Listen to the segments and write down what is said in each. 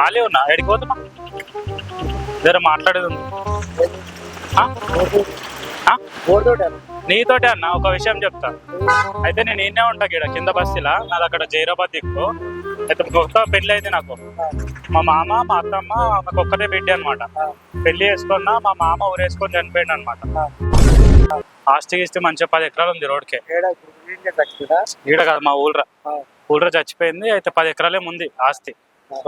ఖాళీ ఉన్నా? ఎడికి పోతున్నా జర మాట్లాడేది ఉంది. నీతోటే అన్న? ఒక విషయం చెప్తా. అయితే నేను ఈయనే ఉంటా ఇక్కడ కింద బస్సులా నాది అక్కడ జైరాబాద్ దిక్కు. అయితే కొత్త పెళ్ళి అయింది నాకు. మా మామ మా అత్తమ్మ నాకు ఒక్కటే బిడ్డ అనమాట పెళ్ళి చేసుకున్నా మా మామ ఊరేసుకొని చనిపోయింది అనమాట ఆస్తి ఇస్తే మంచిగా పది ఎకరాలు ఉంది రోడ్కే ఈడ కాదు మా ఊళ్ళ. ఊళ్ళ చచ్చిపోయింది అయితే పది ఎకరాలే ఉంది ఆస్తి.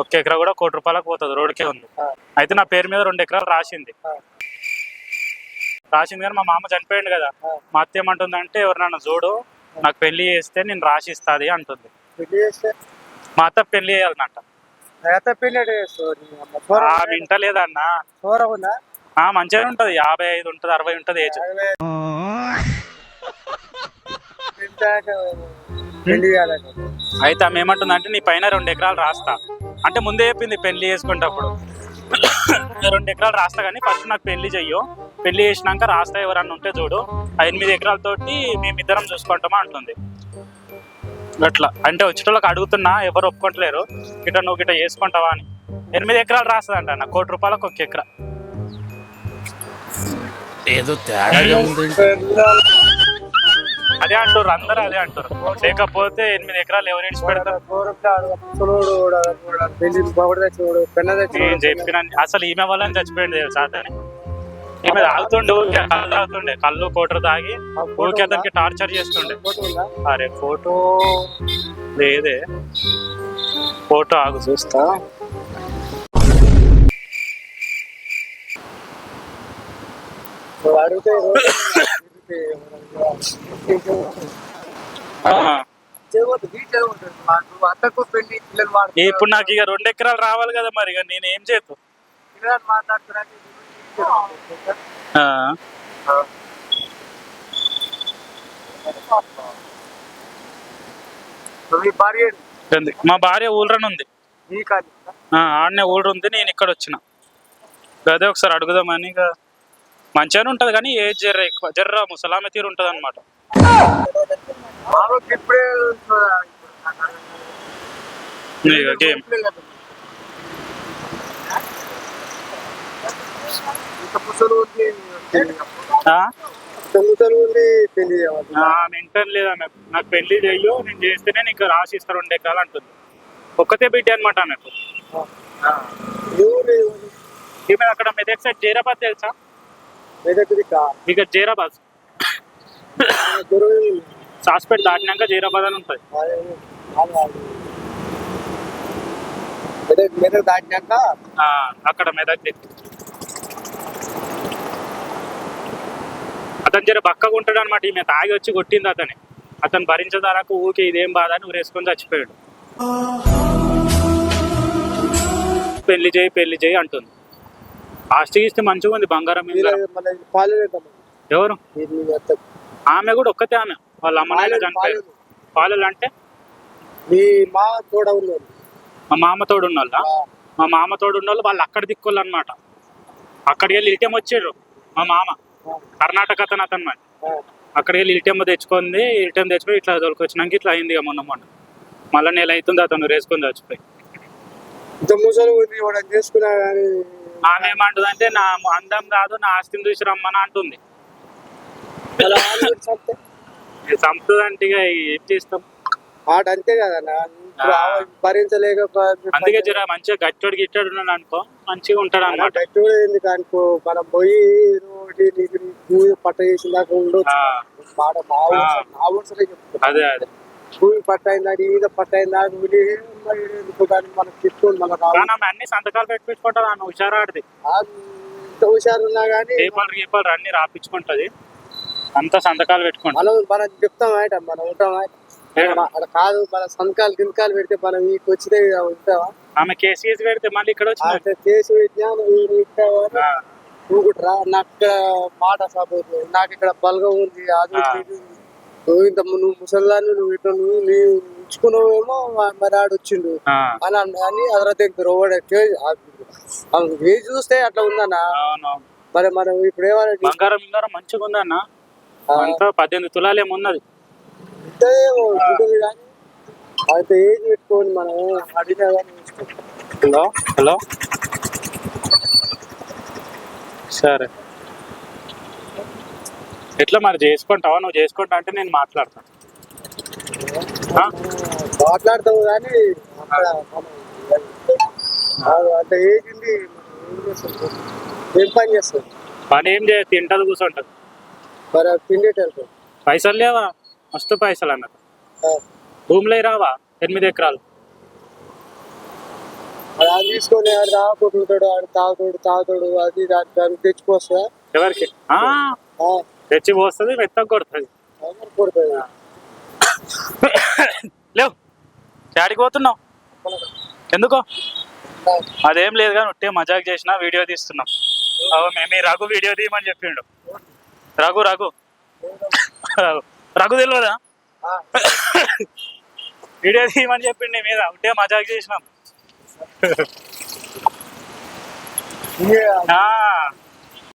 ఒక్క ఎకరా కూడా కోటి రూపాయలకు పోతుంది రోడ్కే ఉంది. అయితే నా పేరు మీద రెండు ఎకరాలు రాసింది. రాసింది కానీ మా మామ చనిపోయింది కదా. మా అత్త ఏమంటుందంటే ఎవరినన్నా చూడు నాకు పెళ్ళి చేస్తే నేను రాసి ఇస్తాది అంటుంది మా అత్త పెళ్ళి చేయాలన్నట ఆ వింటలేదన్న ఆ మంచిగానే ఉంటది. యాభై ఐదు ఉంటది అరవై ఉంటది ఏజ్ అయితే ఆమె ఏమంటుందంటే నీ పైన రెండు ఎకరాలు రాస్తా. అంటే ముందే చెప్పింది పెళ్ళి చేసుకునేటప్పుడు. రెండు ఎకరాలు రాస్తా కానీ ఫస్ట్ నాకు పెళ్ళి చెయ్యు. పెళ్ళి చేసినాక రాస్తా ఎవరన్నా ఉంటే చూడు. ఆ ఎనిమిది ఎకరాలతోటి మేమిద్దరం చూసుకుంటామా అంటుంది. అట్లా. అంటే వచ్చేటోళ్ళకి అడుగుతున్నా ఎవరు ఒప్పుకుంటలేరు. గిట్ట నువ్వు గిట్ట చేసుకుంటావా అని. ఎనిమిది ఎకరాలు రాస్తుందంట అన్న. కోటి రూపాయలకు ఒక ఎకరా. ఏదో ఉంది. అదే అంటారు అందరూ అదే అంటారు. లేకపోతే ఎనిమిది ఎకరాలు ఎవరు ఇడిచి పెడతారు? నేను చెప్పిన అసలు ఈమె వల్ల చచ్చిపోయింది తెలుసా అతని? ఈమె తాగుతుండే ఊరికే కళ్ళు తాగుతుండే. కళ్ళు కోటరు తాగి ఊరికే అతనికి టార్చర్ చేస్తుండే. అరే ఫోటో లేదే. ఫోటో ఆగు చూస్తా. ఆహా. ఇప్పుడు నాకు ఇక రెండు ఎకరాలు రావాలి కదా మరి నేను ఏం చేతు మీ భార్య ఊళ్ళని ఉంది. ఆడనే ఊళ్ళో ఉంది నేను ఇక్కడ వచ్చిన. అదే ఒకసారి అడుగుదామని ఇక మంచిగానే ఉంటది కానీ ఏ జర్ర ఎక్కువ జర్ర ముసలామె తీరు ఉంటది అనమాట గేమ్. ఇంటర్ లేదా నాకు నాకు పెళ్ళి చెయ్యు నేను చేస్తేనే నీకు రాసి ఇస్తారు రెండు ఎకరాలు అంటుంది. ఒక్కతే బిడ్డ అనమాట ఆమెకు. ఈమె అక్కడ మెదక్ సైడ్ జైరాబాద్ తెలుసా? ఇక జైరాబాద్. సాస్పేట్ దాటినాక జైరాబాద్ అని ఉంటుంది మెదక్ మెదక్ దాటినాక అక్కడ మెదక్ అతను జర బక్కగా ఉంటాడు అనమాట ఈమె తాగి వచ్చి కొట్టింది అతని. అతను భరించదారకు ఊకే ఇదేం బాధ అని ఊరేసుకొని చచ్చిపోయాడు. పెళ్ళి చేయి పెళ్ళి చేయి అంటుంది. ఆస్తి ఇస్తే మంచిగా ఉంది బంగారం ఎవరు. ఆమె కూడా ఒక్కతే ఆమె. వాళ్ళ అమ్మ నాయన పాలు- చనిపోయారు. పాలు. పాలలు అంటే? మీ తోడ మామ తోడు ఉన్నోళ్ళ? మా మామ తోడు ఉన్నోళ్ళు వాళ్ళు అక్కడ దిక్కోళ్ళు అనమాట అక్కడికి వెళ్ళి ఇటెం వచ్చారు. మా మామ. కర్ణాటక అతను అతను మరి. అక్కడికి వెళ్ళి ఇటెం తెచ్చుకుంది ఇటెం తెచ్చుకొని ఇట్లా దొరికొచ్చినాక ఇట్లా అయింది మొన్న మొన్న. మళ్ళీ నెల అవుతుంది అతను రేసుకొని చచ్చిపోయి. ఇంత ముసలు ఉంది వాడు చేసుకున్నా కానీ ఆమె ఏమంటుంది నా అందం కాదు నా ఆస్తిని చూసి రమ్మని అంటుంది. ఇక అంటే ఏం చేస్తాం? ఆట అంతే భరించలేక అందుకే జర మంచిగా గట్టోడు గిట్టాడు ఉన్నాడు అనుకో మంచిగా ఉంటాడు ఎందుకు అనుకో మనం పోయి పట్ట చేసిన దాకా ఉండొచ్చు అదే అదే. భూమి పట్ట అయిందా పట్ట అయిందా మనం మన అన్ని సంతకాలు పెట్టించుకుంటారు ఆమె హుషారాడిది. ఇంత హుషారు ఉన్నా కానీ పేపర్లు గీపర్లు అన్ని రాపించుకుంటది అంతా సంతకాలు పెట్టుకుంటా మనం మనం చెప్తాం ఆయట మనం ఉంటాం కాదు మన సంతకాలు గింతకాలు పెడితే మనం ఈ వచ్చితే ఉంటావా? ఆమె కేసీఎస్ పెడితే మళ్ళీ ఇక్కడ చేసి పెట్టినా నువ్వు రా నాకు ఇక్కడ మాట సపోర్ట్ నాకు ఇక్కడ బలగం ఉంది అది ఇంత నువ్వు ముసల్లాన్ని నువ్వు ఇట్లా నువ్వు నీవు ఉంచుకున్నావేమో మా- మరి ఆడు వచ్చిండు. అని అని అదర దగ్గర వేసి చూస్తే అట్లా ఉందన్న. మరి మనం ఇప్పుడు ఏమన్నా బంగారం బంగారం మంచిగా ఉందన్న. అంతా పద్దెనిమిది తులాలు ఏమున్నది అయితే ఏది పెట్టుకొని మనం అడిగినా హలో హలో. సరే. ఎట్లా మరి చేసుకుంటావా? నువ్వు చేసుకుంటా అంటే నేను మాట్లాడతాను? మాట్లాడతావు కానీ ఉంది మనం ఏం పని చేస్తాం పని ఏం చేయ తింటది కూర్చుంటది మరి తిండేటెళ్తాం పైసలు లేవా? మస్తు పైసలు అన్నది భూమిలో రావా? ఎనిమిది ఎకరాలు. అది తీసుకొని ఆడు తాగుతుంటాడు ఆడు తాగుతాడు తాగుతాడు అది దాని దాన్ని తెచ్చుకొస్తా ఎవరికి? తెచ్చి పోస్తుంది కొడుతుంది. కొడుతుంది? లేవు. చాడికి పోతున్నావు. ఎందుకో? అదేం లేదు కానీ ఉట్టే మజాక్ చేసిన వీడియో తీస్తున్నాం. అవు మేము రఘు వీడియో తీయమని చెప్పిండు. రఘు రఘు. రఘు. తెలియదా వీడియో తీయమని చెప్పిండు మీద. ఉంటే మజాక్ చేసినాం.